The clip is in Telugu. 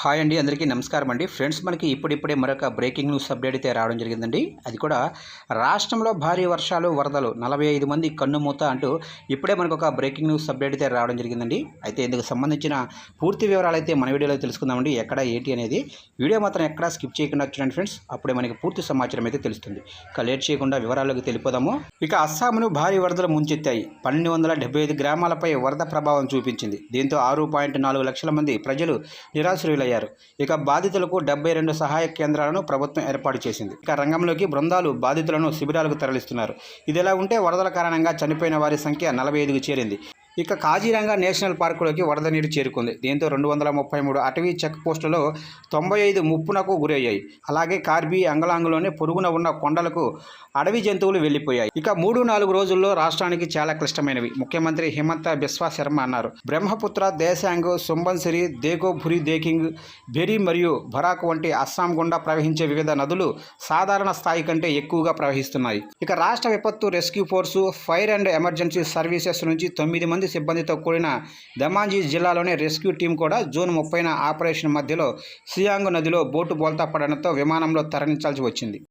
హాయ్ అండి అందరికీ నమస్కారం అండి. ఫ్రెండ్స్ మనకి ఇప్పుడిప్పుడే మరొక బ్రేకింగ్ న్యూస్ అప్డేట్ అయితే రావడం జరిగిందండి. అది కూడా రాష్ట్రంలో భారీ వర్షాలు వరదలు నలభై ఐదు మంది కన్నుమూత అంటూ ఇప్పుడే మనకు ఒక బ్రేకింగ్ న్యూస్ అప్డేట్ అయితే రావడం జరిగిందండి. అయితే ఇందుకు సంబంధించిన పూర్తి వివరాలు అయితే మన వీడియోలో తెలుసుకుందామండి. ఎక్కడ ఏంటి అనేది వీడియో మాత్రం ఎక్కడ స్కిప్ చేయకుండా చూడండి ఫ్రెండ్స్. అప్పుడే మనకి పూర్తి సమాచారం అయితే తెలుస్తుంది. ఇక లేట్ చేయకుండా వివరాల్లోకి తెలిపోదాము ఇక అస్సాంను భారీ వరదలు ముంచెత్తాయి. పన్నెండు వందల డెబ్బై ఐదు గ్రామాలపై వరద ప్రభావం చూపించింది. దీంతో ఆరు పాయింట్ నాలుగు లక్షల మంది ప్రజలు నిరాశ్రయులయ్యారు ఇక బాధితులకు డెబ్బై రెండు సహాయ కేంద్రాలను ప్రభుత్వం ఏర్పాటు చేసింది. ఇక రంగంలోకి బృందాలు బాధితులను శిబిరాలకు తరలిస్తున్నారు. ఇదిలా ఉంటే వరదల కారణంగా చనిపోయిన వారి సంఖ్య నలభై ఐదుకు చేరింది. ఇక కాజీరంగా నేషనల్ పార్కులోకి వరద నీరు చేరుకుంది. దీంతో రెండు వందల ముప్పై మూడు అటవీ చెక్ పోస్టులో తొంభై ఐదు ముప్పునకు గురయ్యాయి. అలాగే కార్బీ అంగలాంగులోనే పొరుగున ఉన్న కొండలకు అడవి జంతువులు వెళ్ళిపోయాయి ఇక మూడు నాలుగు రోజుల్లో రాష్ట్రానికి చాలా క్లిష్టమైనవి. ముఖ్యమంత్రి హిమంత బిశ్వా శర్మ అన్నారు. బ్రహ్మపుత్ర దేశాంగ్ సుంబన్సిరి దేగో భురి దేకింగ్ బెరి మరియు బరాక్ వంటి అస్సాం గుండా ప్రవహించే వివిధ నదులు సాధారణ స్థాయి కంటే ఎక్కువగా ప్రవహిస్తున్నాయి. ఇక రాష్ట్ర విపత్తు rescue force fire and emergency services నుంచి తొమ్మిది మంది సిబ్బందితో కూడిన దమాంజీ జిల్లాలోని రెస్క్యూ టీం కూడా జూన్ ముప్పైన ఆపరేషన్ మధ్యలో సియాంగ్ నదిలో బోటు బోల్తా పడడంతో విమానంలో తరలించాల్సి వచ్చింది.